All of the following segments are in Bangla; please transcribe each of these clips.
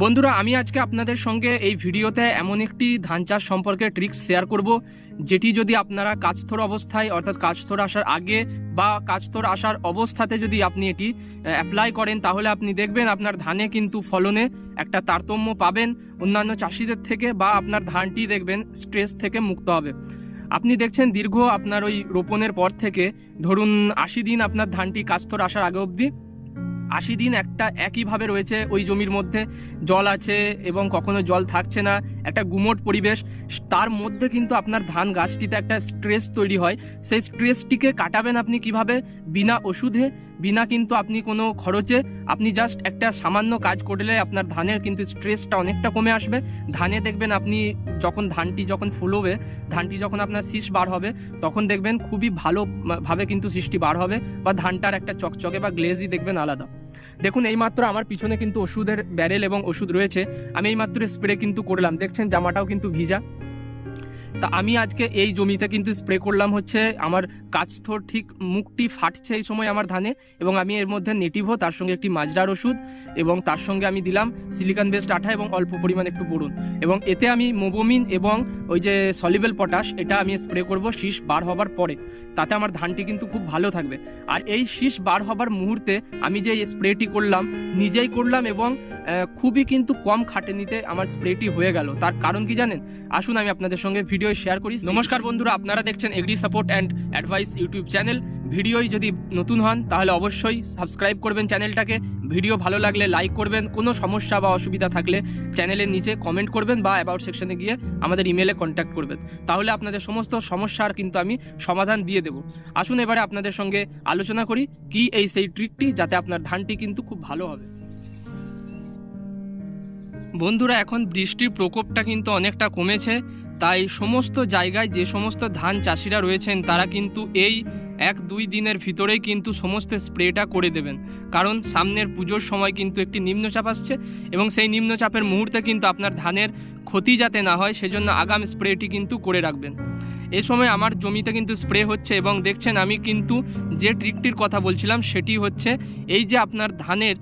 বন্ধুরা, আমি আজকে আপনাদের সঙ্গে এই ভিডিওতে এমন একটি ধান চাষ সম্পর্কে ট্রিক্স শেয়ার করব, যেটি যদি আপনারা কাজথোর অবস্থায়, অর্থাৎ কাজথোর আসার আগে বা কাজথোর আসার অবস্থাতে যদি আপনি এটি অ্যাপ্লাই করেন, তাহলে আপনি দেখবেন আপনার ধানে কিন্তু ফলনে একটা তারতম্য পাবেন, অন্যান্য চাষিদের থেকে বা আপনার ধানটি দেখবেন স্ট্রেস থেকে মুক্ত হবে। আপনি দেখছেন দীর্ঘ আপনার ওই রোপণের পর থেকে, ধরুন আশি দিন আপনার ধানটি কাজথোর আসার আগে অবধি আশি দিন একটা একইভাবে রয়েছে ওই জমির মধ্যে। জল আছে এবং কখনো জল থাকছে না, একটা গুমোট পরিবেশ। তার মধ্যে কিন্তু আপনার ধান গাছটিতে একটা স্ট্রেস তৈরি হয়। সেই স্ট্রেসটিকে কাটাবেন আপনি কীভাবে? বিনা ওষুধে, বিনা কিন্তু আপনি কোনো খরচে। আপনি জাস্ট একটা সামান্য কাজ করলে আপনার ধানের কিন্তু স্ট্রেসটা অনেকটা কমে আসবে। ধানে দেখবেন আপনি যখন ধানটি যখন ফুলবে, ধানটি যখন আপনার শীষ বার হবে, তখন দেখবেন খুবই ভালোভাবে কিন্তু সৃষ্টি বার হবে বা ধানটার একটা চকচকে বা গ্লেজই দেখবেন আলাদা। দেখুন, এইমাত্র আমার পিছনে কিন্তু ওষুধের ব্যারেল এবং ওষুধ রয়েছে। আমি এইমাত্র স্প্রে কিন্তু করলাম। দেখছেন, জামাটাও কিন্তু ভিজা। তা আমি আজকে এই জমিতে কিন্তু স্প্রে করলাম হচ্ছে আমার কাজথোর ঠিক মুখটি ফাটছে এই সময় আমার ধানে এবং আমি এর মধ্যে নেটিভো তার সঙ্গে একটি মাজরার ওষুধ এবং তার সঙ্গে আমি দিলাম সিলিকন বেস্ট আঠা এবং অল্প পরিমাণ একটু বরুন এবং এতে আমি মোবোমিন এবং ওই যে সলিবেল পটাশ এটা আমি স্প্রে করব, শীষ বার হবার পরে। তাতে আমার ধানটি কিন্তু খুব ভালো থাকবে। আর এই শীষ বার হবার মুহূর্তে আমি যে স্প্রেটি করলাম, নিজেই করলাম এবং খুবই কিন্তু কম খাটে নিতে আমার স্প্রেটি হয়ে গেল। তার কারণ কি জানেন? আসুন আমি আপনাদের সঙ্গে ভিডিও শেয়ার করি। নমস্কার বন্ধুরা, আপনারা দেখছেন agri support and advice YouTube channel ভিডিওই যদি নতুন হন, তাহলে অবশ্যই সাবস্ক্রাইব করবেন চ্যানেলটাকে। ভিডিও ভালো লাগলে লাইক করবেন। কোনো সমস্যা বা অসুবিধা থাকলে চ্যানেলের নিচে কমেন্ট করবেন বা অ্যাবাউট সেকশনে গিয়ে আমাদের ইমেলে কন্ট্যাক্ট করবেন। তাহলে আপনাদের সমস্ত সমস্যার কিন্তু আমি সমাধান দিয়ে দেবো। আসুন এবারে আপনাদের সঙ্গে আলোচনা করি, কি এই সেই ট্রিকটি যাতে আপনার ধানটি কিন্তু খুব ভালো হবে। বন্ধুরা, এখন বৃষ্টির প্রকোপটা কিন্তু অনেকটা কমেছে। তাই সমস্ত জায়গায় যে সমস্ত ধান চাষিরা রয়েছেন, তারা কিন্তু এই এক দুই দিনের ভিতরেই কিন্তু সমস্ত স্প্রেটা করে দেবেন। কারণ সামনের পুজোর সময় কিন্তু একটি নিম্নচাপ আসছে এবং সেই নিম্নচাপের মুহূর্তে কিন্তু আপনার ধানের ক্ষতি যাতে না হয়, সেজন্য আগাম স্প্রেটি কিন্তু করে রাখবেন। এ সময় আমার জমিতে কিন্তু স্প্রে হচ্ছে এবং দেখছেন আমি কিন্তু যে ট্রিকটির কথা বলছিলাম, সেটি হচ্ছে এই যে আপনার ধানের,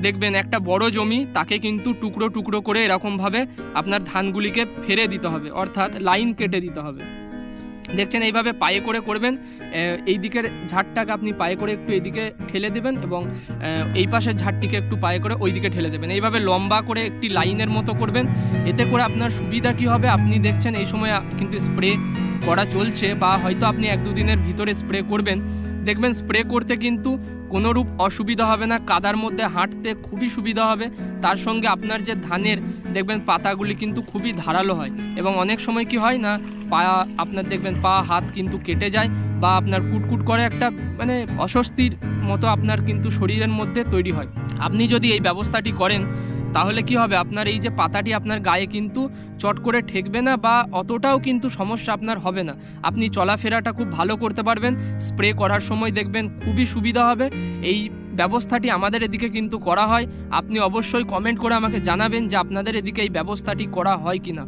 দেখবেন একটা বড় জমি, তাকে কিন্তু টুকরো টুকরো করে এরকমভাবে আপনার ধানগুলিকে ফেরে দিতে হবে, অর্থাৎ লাইন কেটে দিতে হবে। দেখছেন, এইভাবে পায়ে করে করবেন এই দিকের ঝাড়টাকে আপনি পায়ে করে একটু এদিকে ঠেলে দেবেন এবং এই পাশের ঝাড়টিকে একটু পায়ে করে ওই দিকে ঠেলে দেবেন। এইভাবে লম্বা করে একটি লাইনের মতো করবেন, এতে করে আপনার সুবিধা কি হবে? আপনি দেখছেন, এই সময় কিন্তু স্প্রে করা চলছে বা হয়তো আপনি এক দুদিনের ভিতরে স্প্রে করবেন। দেখবেন, স্প্রে করতে কিন্তু কোনোরূপ অসুবিধা হবে না, কাদার মধ্যে হাঁটতে খুবই সুবিধা হবে। তার সঙ্গে আপনার যে ধানের, দেখবেন পাতাগুলি কিন্তু খুবই ধারালো হয় এবং অনেক সময় কি হয় না, পা, আপনার দেখবেন পা, হাত কিন্তু কেটে যায় বা আপনার কুটকুট করে একটা মানে অস্বস্তির মতো আপনার কিন্তু শরীরের মধ্যে তৈরি হয়। আপনি যদি এই ব্যবস্থাটি করেন তাহলে কি হবে? আপনার এই যে পাতাটি আপনার গায়ে কিন্তু চট করে ঠেকবে না বা অতটাও কিন্তু সমস্যা আপনার হবে না। আপনি চলাফেরাটা খুব ভালো করতে পারবেন, স্প্রে করার সময় দেখবেন খুবই সুবিধা হবে। এই ব্যবস্থাটি আমাদের এদিকে কিন্তু করা হয়। আপনি অবশ্যই কমেন্ট করে আমাকে জানাবেন যে আপনাদের এদিকে এই ব্যবস্থাটি করা হয় কি না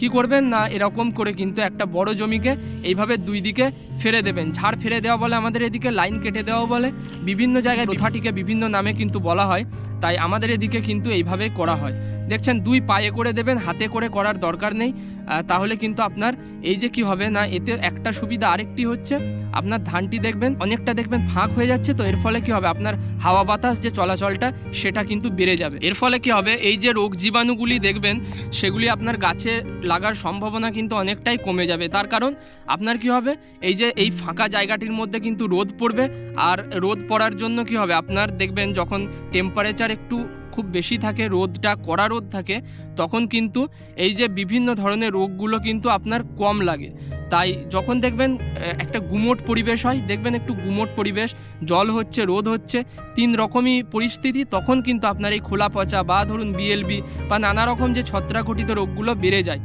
কি করবেন না, এরকম করে কিন্তু একটা বড় জমিকে এইভাবে দুই দিকে ফেরে দেবেন। ঝাড় ফেরে দেওয়া বলে আমাদের এদিকে, লাইন কেটে দেওয়া বলে। বিভিন্ন জায়গায় প্রথাটিকে বিভিন্ন নামে কিন্তু বলা হয়। তাই আমাদের এদিকে কিন্তু এইভাবে করা হয়। দেখছেন, দুই পায়ে করে দেবেন, হাতে করে করার দরকার নেই। তাহলে কিন্তু আপনার এই যে কি হবে না, এতে একটা সুবিধা আরেকটি হচ্ছে, আপনার ধানটি দেখবেন, অনেকটা দেখবেন ফাঁক হয়ে যাচ্ছে, তো এর ফলে কি হবে, আপনার হাওয়া বাতাস যে চলাচলটা, সেটা কিন্তু বেড়ে যাবে। এর ফলে কি হবে, এই যে রোগ জীবাণুগুলি দেখবেন, সেগুলি আপনার গাছে লাগার সম্ভাবনা কিন্তু অনেকটাই কমে যাবে। তার কারণ, আপনার কি হবে, এই যে এই ফাঁকা জায়গাটির মধ্যে কিন্তু রোদ পড়বে, আর রোদ পড়ার জন্য কি হবে, আপনার দেখবেন যখন টেম্পারেচার একটু খুব বেশি থাকে, রোদটা, কড়া রোদ থাকে, তখন কিন্তু এই যে বিভিন্ন ধরনের রোগগুলো কিন্তু আপনার কম লাগে। তাই যখন দেখবেন একটা গুমোট পরিবেশ হয়, দেখবেন একটু গুমোট পরিবেশ, জল হচ্ছে, রোদ হচ্ছে, তিন রকমই পরিস্থিতি, তখন কিন্তু আপনার এই খোলা পচা বা ধরুন বিএলবি বা নানা রকম যে ছত্রাকটিত রোগগুলো বেড়ে যায়।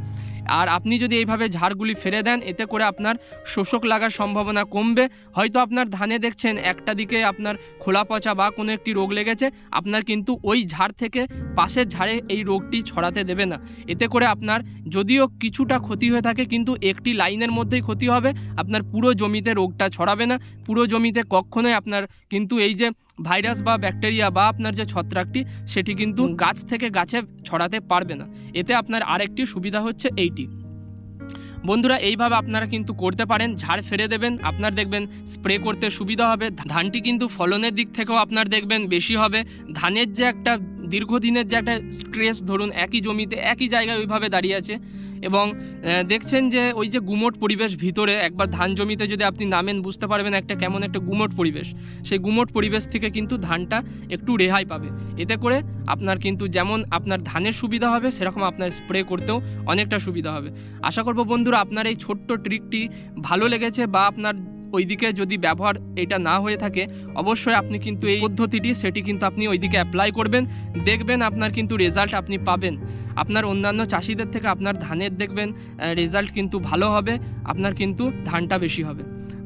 আর আপনি যদি এইভাবে ঝাড়গুলি ফেলে দেন এতে করে আপনার শোষক লাগার সম্ভাবনা কমবে। হয়তো আপনার ধানে দেখছেন একটা দিকে আপনার খোলা পচা বা কোনো একটি রোগ লেগেছে আপনার কিন্তু ওই ঝাড় থেকে পাশের ঝাড়ে এই রোগটি ছড়াতে দেবে না। এতে করে আপনার যদিও কিছুটা ক্ষতি হয়ে থাকে কিন্তু একটি লাইনের মধ্যেই ক্ষতি হবে। আপনার পুরো জমিতে রোগটা ছড়াবে না। পুরো জমিতে কখনোই আপনার কিন্তু এই যে ভাইরাস বা ব্যাকটেরিয়া বা আপনার যে ছত্রাকটি সেটি কিন্তু গাছ থেকে গাছে ছড়াতে পারবে না। এতে আপনার আরেকটি সুবিধা হচ্ছে এইটি বন্ধুরা, এইভাবে আপনারা কিন্তু করতে পারেন, ঝাড় ফেলে দেবেন, আপনার দেখবেন স্প্রে করতে সুবিধা হবে ধানটি কিন্তু ফলনের দিক থেকেও আপনার দেখবেন বেশি হবে, ধানের যে একটা দীর্ঘদিনের যে একটা স্ট্রেস ধরুন একই জমিতে একই জায়গায় ওইভাবে দাঁড়িয়ে আছে এবং দেখছেন যে ওই যে গুমোট পরিবেশ ভিতরে একবার ধান জমিতে যদি আপনি নামেন, বুঝতে পারবেন একটা কেমন একটা গুমোট পরিবেশ। সেই গুমোট পরিবেশ থেকে কিন্তু ধানটা একটু রেহাই পাবে। এতে করে আপনার কিন্তু যেমন আপনার ধানের সুবিধা হবে, সেরকম আপনার স্প্রে করতেও অনেকটা সুবিধা হবে। আশা করব বন্ধুরা, আপনার এই ছোট্ট ট্রিকটি ভালো লেগেছে বা আপনার ওইদিকে যদি ব্যবহার এটা না হয়ে থাকে, অবশ্যই আপনি কিন্তু এই পদ্ধতিটি, সেটি কিন্তু আপনি ওইদিকে অ্যাপ্লাই করবেন, দেখবেন আপনার কিন্তু রেজাল্ট আপনি পাবেন। আপনার অন্যান্য চাষিদের থেকে আপনার ধানের দেখবেন রেজাল্ট কিন্তু ভালো হবে, আপনার কিন্তু ধানটা বেশি হবে।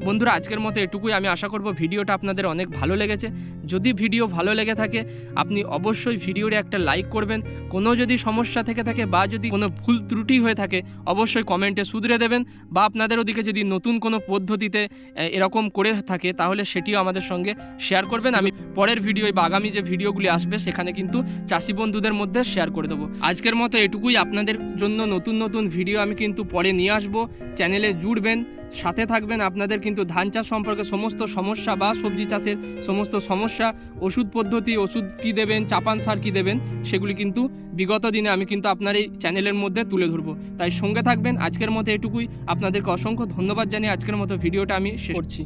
বন্ধুরা, আজকের মতো এটুকুই। আমি আশা করব ভিডিওটা আপনাদের অনেক ভালো লেগেছে। যদি ভিডিও ভালো লেগে থাকে, আপনি অবশ্যই ভিডিওরে একটা লাইক করবেন। কোনো যদি সমস্যা থেকে থাকে বা যদি কোনো ভুল ত্রুটি হয়ে থাকে, অবশ্যই কমেন্টে শুধরে দেবেন বা আপনাদের ওদিকে যদি নতুন কোনো পদ্ধতিতে এরকম করে থাকে, তাহলে সেটিও আমাদের সঙ্গে শেয়ার করবেন। আমি পরের ভিডিও বা আগামী যে ভিডিওগুলি আসবে, সেখানে কিন্তু চাষি বন্ধুদের মধ্যে শেয়ার করে দেবো। আজকের মতো এটুকুই আপনাদের জন্য নতুন নতুন ভিডিও আমি কিন্তু পরে নিয়ে আসব। চ্যানেলে জুড়বেন, সাথে থাকবেন আপনাদের কিন্তু ধান চাষ সম্পর্কে সমস্ত সমস্যা বা সবজি চাষের সমস্ত সমস্যা, ওষুধ পদ্ধতি, ওষুধ কি দেবেন, চাপান সার কি দেবেন, সেগুলি কিন্তু বিগত দিনে আমি কিন্তু আপনার এই চ্যানেলের মধ্যে তুলে ধরবো। তাই সঙ্গে থাকবেন, আজকের মতো এটুকুই। আপনাদেরকে অসংখ্য ধন্যবাদ জানিয়ে আজকের মতো ভিডিওটা আমি শেষ করছি।